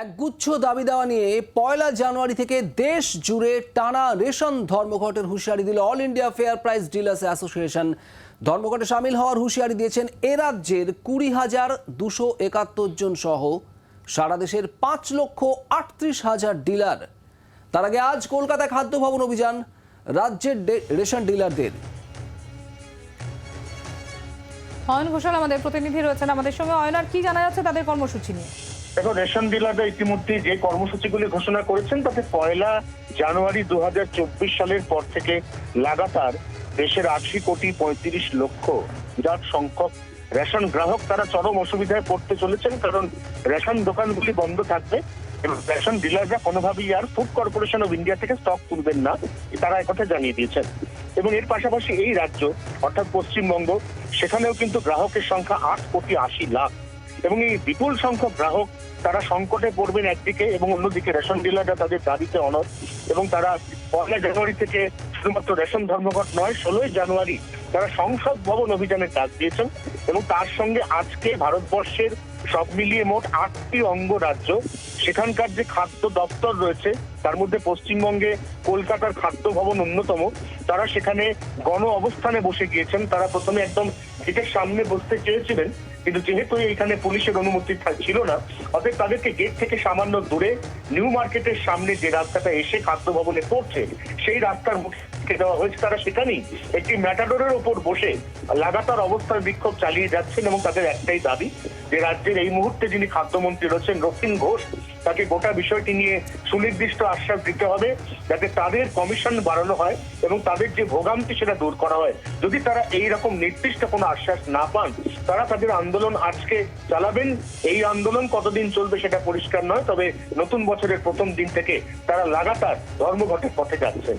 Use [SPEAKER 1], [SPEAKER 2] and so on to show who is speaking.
[SPEAKER 1] একগুচ্ছ দাবি দেওয়া নিয়ে পয়লা জানুয়ারি থেকে দেশ জুড়ে টানা রেশন ধর্মঘটের হুঁশিয়ারি দিল All India fair price dealers association. ধর্মঘটে সামিল হওয়ার হুঁশিয়ারি দিয়েছেন এ রাজ্যের কুড়ি হাজার দুশো একাত্তর জন সহ সারা দেশের পাঁচ লক্ষ আটত্রিশ হাজার ডিলার। তার আগে আজ কলকাতা খাদ্য ভবন অভিযান, রাজ্যের রেশন ডিলারদের।
[SPEAKER 2] অয়ন ঘোষাল, আমাদের প্রতিনিধি রয়েছেন আমাদের সঙ্গে। অয়নার কি জানা যাচ্ছে তাদের কর্মসূচি নিয়ে?
[SPEAKER 3] দেখো, রেশন ডিলাররা ইতিমধ্যে যে কর্মসূচিগুলি ঘোষণা করেছেন, তাতে পয়লা জানুয়ারি দু হাজার চব্বিশ সালের পর থেকে লাগাতার দেশের আশি কোটি পঁয়ত্রিশ লক্ষ বিরাট সংখ্যক রেশন গ্রাহক তারা চরম অসুবিধায় পড়তে চলেছেন কারণ রেশন দোকানগুলি বন্ধ থাকবে এবং রেশন ডিলাররা কোনোভাবেই আর ফুড কর্পোরেশন অফ ইন্ডিয়া থেকে স্টক তুলবেন না, তারা একথা জানিয়ে দিয়েছেন। এবং এর পাশাপাশি এই রাজ্য, অর্থাৎ পশ্চিমবঙ্গ, সেখানেও কিন্তু গ্রাহকের সংখ্যা আট কোটি আশি লাখ। এবং এই বিপুল সংখ্যক গ্রাহক তারা সংকটে পড়বেন একদিকে এবং অন্যদিকে রেশন ডিলাররা তাদের দাবিতে অনর এবং তারা পয়লা জানুয়ারি থেকে শুধুমাত্র রেশন ধর্মঘট নয়, ষোলোই জানুয়ারি তারা সংসদ ভবন অভিযানের ডাক দিয়েছেন এবং তার সঙ্গে আজকে ভারতবর্ষের সব মিলিয়ে মোট আটটি অঙ্গ রাজ্য। সেখানকার যে খাদ্য দপ্তর রয়েছে, তার মধ্যে পশ্চিমবঙ্গে কলকাতার খাদ্য ভবন অন্যতম। তারা সেখানে গণ অবস্থানে বসে গিয়েছেন। তারা প্রথমে একদম গেটের সামনে বসতে চেয়েছিলেন, কিন্তু যেহেতু এখানে পুলিশের অনুমতি ছিল না, অতএব তাদেরকে গেট থেকে সামান্য দূরে নিউ মার্কেটের সামনে যে রাস্তাটা এসে খাদ্য ভবনে পড়ছে, সেই রাস্তার মুখে রেখে দেওয়া হয়েছে, তারা সেখানেই একটি ম্যাটাডোরের ওপর বসে লাগাতার অবস্থান বিক্ষোভ চালিয়ে যাচ্ছেন এবং তাদের একটাই দাবি যে রাজ্যের এই মুহূর্তে যিনি খাদ্যমন্ত্রী রয়েছেন রক্তিম ঘোষ, তাকে গোটা বিষয়টি নিয়ে সুনির্দিষ্ট আশ্বাস দিতে হবে যাতে তাদের কমিশন বাড়ানো হয় এবং তাদের যে ভোগান্তি সেটা দূর করা হয়। যদি তারা এই রকম নির্দিষ্ট কোনো আশ্বাস না পান, তারা তাদের আন্দোলন আজকে চালাবেন। এই আন্দোলন কতদিন চলবে সেটা পরিষ্কার নয়, তবে নতুন বছরের প্রথম দিন থেকে তারা লাগাতার ধর্মঘটের পথে যাচ্ছেন।